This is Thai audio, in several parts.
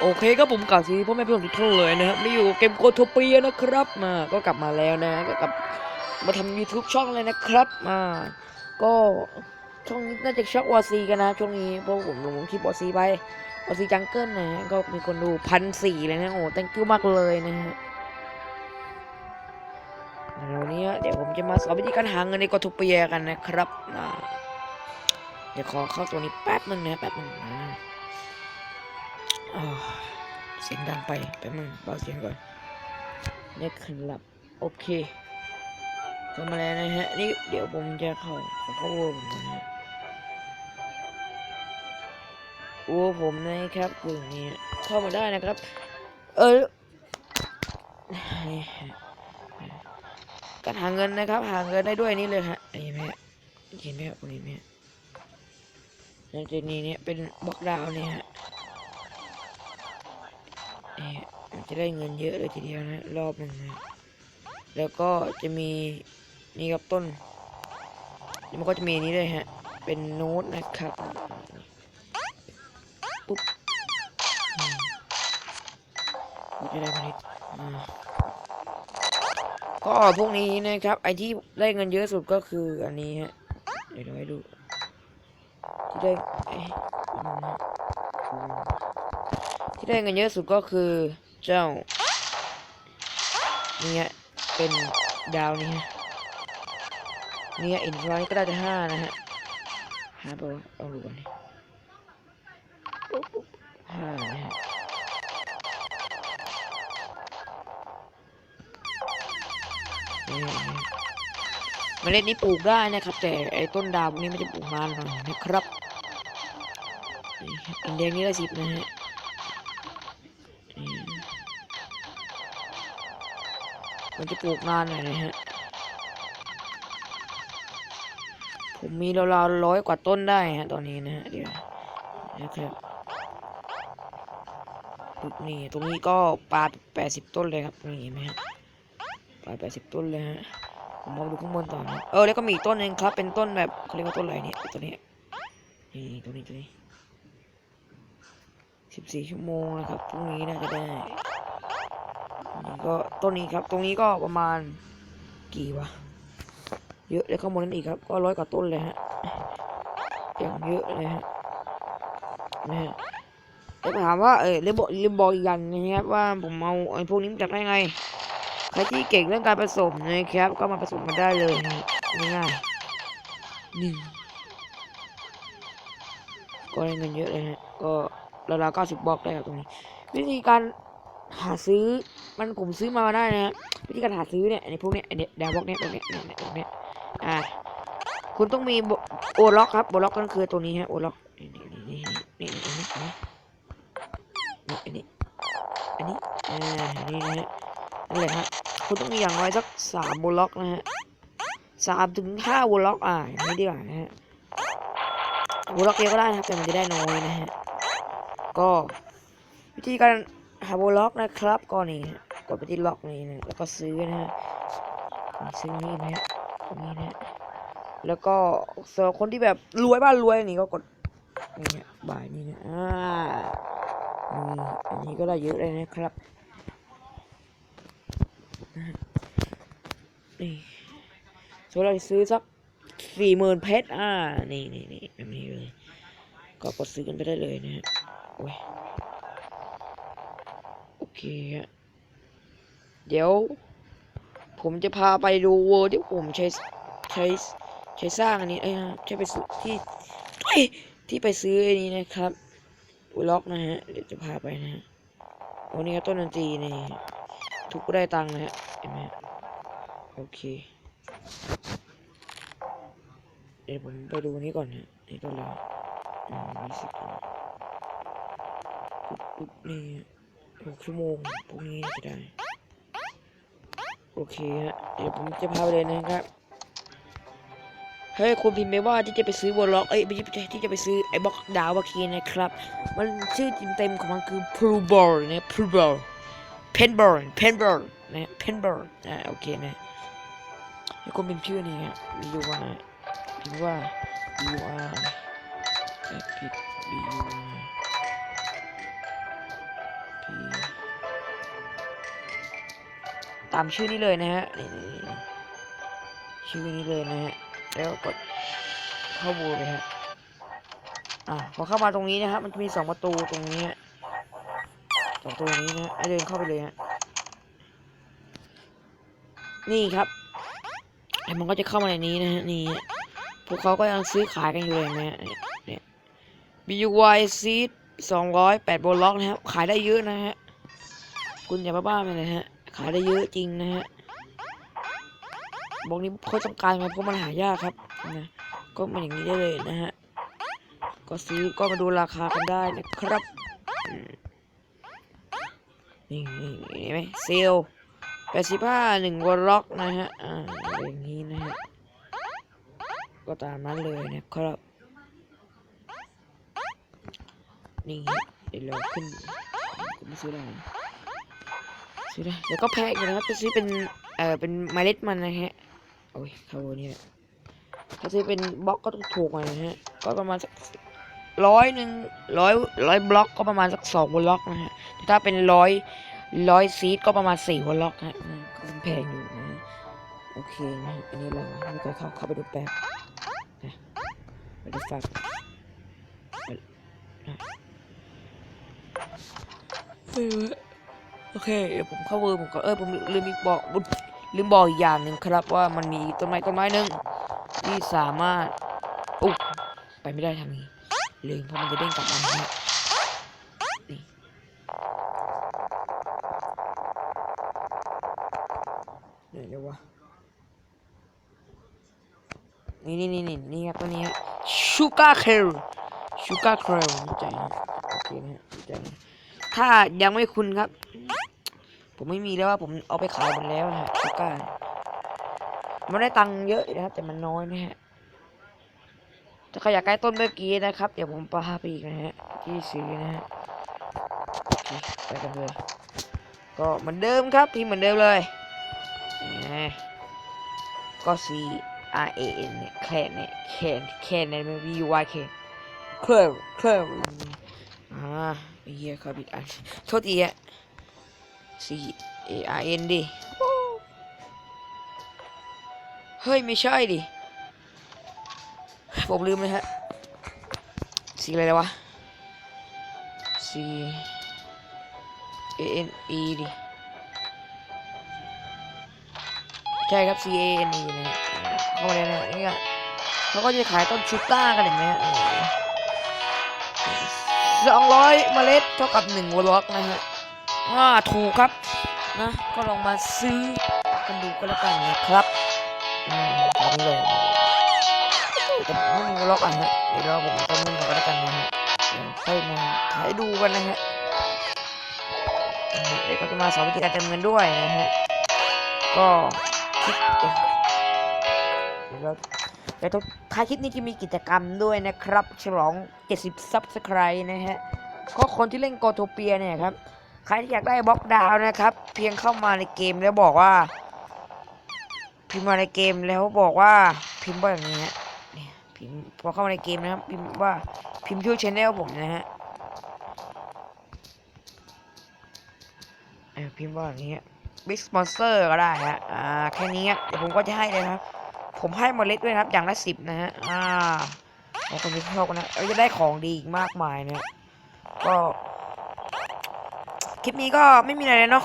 โอเคครับผมกล่าวสวัสดีพ่อแม่พี่น้องทุกท่านเลยนะครับนี่อยู่เกมโกโทเปียนะครับมาก็กลับมาแล้วนะก็กลับมาทำ YouTube ช่องเลยนะครับมาก็ช่องนี้น่าจะช่องวอซีกันนะช่วงนี้เพราะผมลงคลิปวอซีไปวอซีจังเกิลนะฮะก็มีคนดูพันสี่เลยนะโอ้ thank you มากเลยนะฮะเดี๋ยวนี้เดี๋ยวผมจะมาสอนวิธีการหาเงินในโกโทเปียกันนะครับอ่าเดี๋ยวขอเข้าตัวนี้แป๊บนึงนะแป๊บนึงนะอ่า เสียงดังไปแป๊บนึงเบาเสียงก่อนนี่ครับโอเคเข้ามาแล้วนะฮะนี่เดี๋ยวผมจะเข้าเข้าวผมก่อนะโอ้ผมนะครับกลุ่มนี้เข้ามาได้นะครับ เออการหาเงินนะครับ หาเงินได้ด้วยนี่เลยฮะเห็นไหมฮะเห็นไหมครับตรงนี้ไหมฮะแล้วจะนี่เนี่ยเป็นบล็อกดาวน์เนี่ยฮะ นี่จะได้เงินเยอะเลยทีเดียวนะรอบหนึ่งนะแล้วก็จะมีนี่ครับต้นแล้วมันก็จะมีนี้เลยฮะ เป็นโน้ตนะครับปุ๊บอืมก็จะได้มานิดอ่าก็พวกนี้นะครับ ไอที่ได้เงินเยอะสุดก็คืออันนี้ฮะ เดี๋ยวเราให้ดูที่ได้เอ๊ ที่ได้เงินเยอะสุดก็คือเจ้านี่ยเป็นดาวนี่ฮะนี่ยอินฟลอยก็ได้แต่ห้านะฮะหาเปล่าเอาดูก่อนห้านะฮะนี่นี่เมล็ดนี้ปลูกได้นะครับ แต่ไอ้ต้นดาวพวกนี้ไม่ได้ปลูกนานหน่อยนะครับนี่ครับอินเดียนี่ได้สิบนะฮะ มันจะปลูกนานหน่อยนะฮะ ผมมีราวๆร้อยกว่าต้นได้ฮะตอนนี้นะฮะเดี๋ยวนะครับุดนี่ตรงนี้ก็ปลาแปดสิบต้นเลยครับนี่เห็นไหมฮะปลาแปดสิบต้นเลยฮะผมมองดูข้างบนต่อนะเออแล้วก็มีต้นหนึงครับ เป็นต้นแบบเขาเรียกว่าต้นอะไรเนี่ยตัวนี้นี่ตัวนี้ตัวนี้สิบสี่ชั่วโมงนะครับพรุ่งนี้น่าจะได้ ก็ต้นนี้ครับ ตรงนี้ก็ประมาณกี่วะ เยอะเลยข้างบนนั้นอีกครับ ก็ร้อยกว่าต้นเลยฮะ อย่างเยอะเลยฮะนะฮะแล้วถามว่าเออเรบอกเรบอกอีกอย่างนะครับว่าผมเอาไอ้พวกนี้มาจากได้ไง ใครที่เก่งเรื่องการผสมนะครับ ก็มาผสมกันได้เลยง่ายๆนี่ก็ได้เงินเยอะเลยฮะ ก็ราวๆเก้าสิบบล็อกได้ครับตรงนี้ วิธีการ หาซื้อมันผมซื้อมาได้นะวิธีการหาซื้อเนี่ยไอ้พวกเนี้ยเนี่ยดาวบล็อกเนี้ยพวกเนี้ยเนี่ยเนี่ยพวกเนี้ยอ่าคุณต้องมีโอล็อกครับโอล็อกก็คือตัวนี้ฮะโอล็อกนี่นี่นี่นี่นี่นี่นี่อันนี้อันนี้อ่านี่นะฮะนั่นแหละฮะคุณต้องมีอย่างน้อยสักสามโอล็อกนะฮะสามถึงห้าโอล็อกอ่าอย่างนี้ดีกว่านะฮะโอล็อกเยอะก็ได้นะครับแต่มันจะได้น้อยนะฮะก็วิธีการ หาโบล็อกนะครับก็นี่กดไปที่ล็อกนี่นะแล้วก็ซื้อนะฮะซื้อนี่นะฮะนี้นะฮะแล้วก็สำหรับคนที่แบบรวยบ้านรวยนี่ก็กดนี่ฮะบ่ายนี่นะอ่านี่อันนี้ก็ได้เยอะเลยนะครับนี่สมมติเราซื้อสักสี่หมื่นเพชรอ่านี่นี่นี่แบบนี้เลยก็กดซื้อกันไปได้เลยนะฮะโอ้ย เคฮะเดี๋ยว ผมจะพาไปดูเวอร์ที่ผมใช้ใช้ใช้สร้างอันนี้เอ้ยใช้ไปซื้อที่ที่ไปซื้ออันนี้นะครับวล็อกนะฮะเดี๋ยวจะพาไปนะฮะวันนี้ต้นดนตรีนี่ทุกได้ตังค์นะฮะเห็นไหมโอเคเดี๋ยวผมไปดูนี้ก่อนฮะนี่ต้นอะไรอืมยี่สิบปุ๊บปุ๊บนี่ หกชั่วโมงพรุ่งนี้จะได้ โอเคฮะ เดี๋ยวผมจะพาไปเลยนะครับ เฮ้ยคุณพิมพ์ไปว่าที่จะไปซื้อวอลล็อกเอ้ยไม่ใช่ที่จะไปซื้อไอ้บล็อกดาววาคีนะครับ มันชื่อจริงเต็มของมันคือ p r u b o r นะ p r u b o r Penborn Penborn นะ Penborn อ่าโอเคนะให้คุณพิมพ์ชื่อนี้ฮะดูว่าพิมพ์ว่า U R ผิด B U ตามชื่อนี้เลยนะฮะนี่ชื่อนี้เลยนะฮะแล้วกดเข้าบูเลยฮะอะพอเข้ามาตรงนี้นะครับมันจะมีสองประตูตรงนี้สองประตูนี้นะฮะเดินเข้าไปเลยฮะนี่ครับแล้วมันก็จะเข้ามาในนี้นะฮะนี่พวกเขาก็ยังซื้อขายกันอยู่เลยนะฮะเนี่ย BUY Seed สองร้อยแปดโบล็อกนะครับ ขายได้เยอะนะฮะ คุณอย่าบ้าๆไปเลยฮะ ขายได้เยอะจริงนะฮะบล็อกนี้เขาต้องการไงเพราะมันหายากครับนะก็มันอย่างนี้ได้เลยนะฮะก็ซื้อก็มาดูราคากันได้นะครับนี่นี่นี่ไหมเซลแปดสิบห้าหนึ่งวอลล็อกนะฮะอ่าอย่างนี้นะฮะก็ตามนั้นเลยนะครับ นี่เดี๋ยวเราขึ้นกูไม่ซื้อได้ ซื้อได้แล้วก็แพ็กอยู่นะครับจะซื้อเป็นเอ่อเป็นเมล็ดมันนะฮะโอ้ยคาร์โบนี่แหละถ้าซื้อเป็นบล็อกก็ต้องถูกหน่อยนะฮะก็ประมาณสักร้อยหนึ่งร้อยร้อยบล็อกก็ประมาณสักสองบล็อกนะฮะถ้าเป็นร้อยร้อยซีดก็ประมาณสี่บล็อกฮะก็แพงอยู่นะโอเคนะอันนี้เราไม่เคยเข้าเข้าไปดูแป๊บนะไปดูฝากเออ โอเคเดี๋ยวผมเข้าเวอร์ผมก็เออผมลืมอีบอกลืมบอกอีกอย่างหนึ่งครับว่ามันมีต้นไม้ต้นไม้หนึ่งที่สามารถอุ๊ไปไม่ได้ทางนี้ลืมเพราะมันจะเด้งกลับมานะฮะนี่เดี๋ยววะนี่นี่นี่นี่นี่ครับตัวนี้ฮะชูการ์เคลชูการ์เคลใจนะโอเคนะฮะใจนะถ้ายังไม่คุณครับ ผมไม่มีแล้วว่าผมเอาไปขายหมดแล้วนะฮะชูก้ามันได้ตังค์เยอะนะครับ แต่มันน้อยนะฮะถ้าใครอยากได้ต้นเมื่อกี้นะครับ เดี๋ยวผมพาไปอีกนะฮะที่ซื้อนะฮะไปกันเลยก็เหมือนเดิมครับพิมเหมือนเดิมเลยก็ C R A N เนี่ยแคนเนี่ยแคนแคนเนี่ยมัน V Y K เคลร์เคลร์อ่าไอ้เหี้ยเขาผิดอันโทษทีอะ C A R N ดิ เฮ้ย ไม่ใช่ดิ ผมลืมเลยฮะ สีอะไรวะ C A N E ดิ ใช่ครับ C A N E นะฮะเข้ามาเลยนะนี่ก็เขาก็จะขายต้นชูก้ากันเห็นไหมฮะสองร้อยเมล็ดเท่ากับหนึ่งวอลล็อกนะฮะ อ่าถูกครับ นะ ก็ลองมาซื้อกันดูก็แล้วกันนะครับอืมตามนี้เลยแต่ไม่มีล็อกอะฮะเดี๋ยวเราผมต้มมือกันก็แล้วกันนะฮะค่อยมาขายดูกันนะฮะเดี๋ยวก็จะมาสอนวิธีการเติมเงินด้วยนะฮะก็คลิปเดี๋ยวเดี๋ยวเราเดี๋ยวท้ายคลิปนี้จะมีกิจกรรมด้วยนะครับ ฉลอง 70 Subscribe นะฮะก็คนที่เล่นโกโทเปียเนี่ยครับ ใครที่อยากได้บล็อกดาวนะครับ เพียงเข้ามาในเกมแล้วบอกว่า พิมพ์มาในเกมแล้วบอกว่าพิมพ์ว่าอย่างนี้ฮะเนี่ยพิมพ์พอเข้ามาในเกมนะครับพิมพ์ว่าพิมพ์ชื่อชแนลผมนะฮะพิมพ์ว่าอย่างนี้บิ๊กสปอนเซอร์ก็ได้ฮะอ่าแค่นี้เดี๋ยวผมก็จะให้เลยครับ ผมให้เมล็ดด้วยนะครับ อย่างละสิบนะฮะอ่าบางคนที่ชอบนะเอ้ยจะได้ของดีอีกมากมายนะก็ ลิปนี้ก็ไม่มีอะไรเลยเนาะ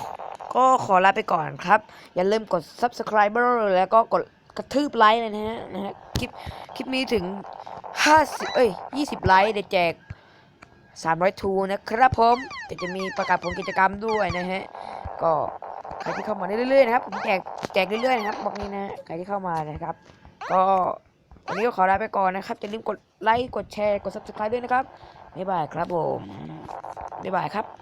ก็ขอลาไปก่อนครับ อย่าลืมกด subscriber แล้วก็กดกระทืบไลค์เลยนะฮะนะฮะคลิปคลิปนี้ถึง 50 เอ้ย 20 ไลค์เดี๋ยวแจก 300 ทูนะครับผมเดี๋ยวจะมีประกาศผลกิจกรรมด้วยนะฮะ ก็ใครที่เข้ามาเรื่อยๆนะครับผมแจกแจกเรื่อยๆนะครับบอกนี้นะฮะใครที่เข้ามานะครับ ก็วันนี้ก็ขอลาไปก่อนนะครับอย่าลืมกดไลค์กดแชร์กด subscribe ด้วยนะครับบ๊ายบายครับผมบ๊ายบายครับ